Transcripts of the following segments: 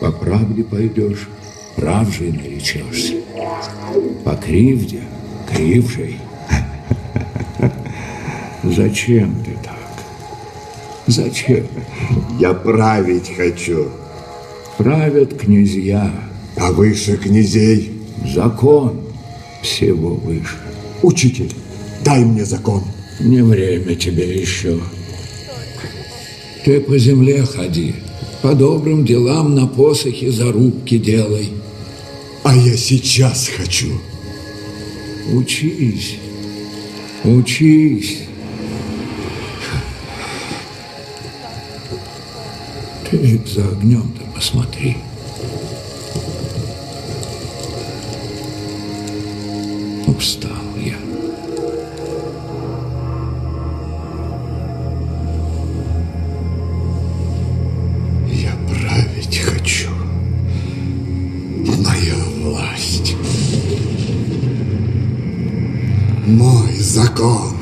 По правде пойдешь, правжей наречешься. По кривде, кривжей. Зачем ты так? Зачем? Я править хочу, Правят князья, а выше князей. закон всего выше. Учитель, дай мне закон. Не время тебе еще. Ты по земле ходи, по добрым делам на посохе зарубки делай. А я сейчас хочу. Учись, учись. Ты за огнем-то посмотри. Устал мой закон.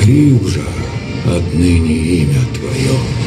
Кривжа, отныне имя твое.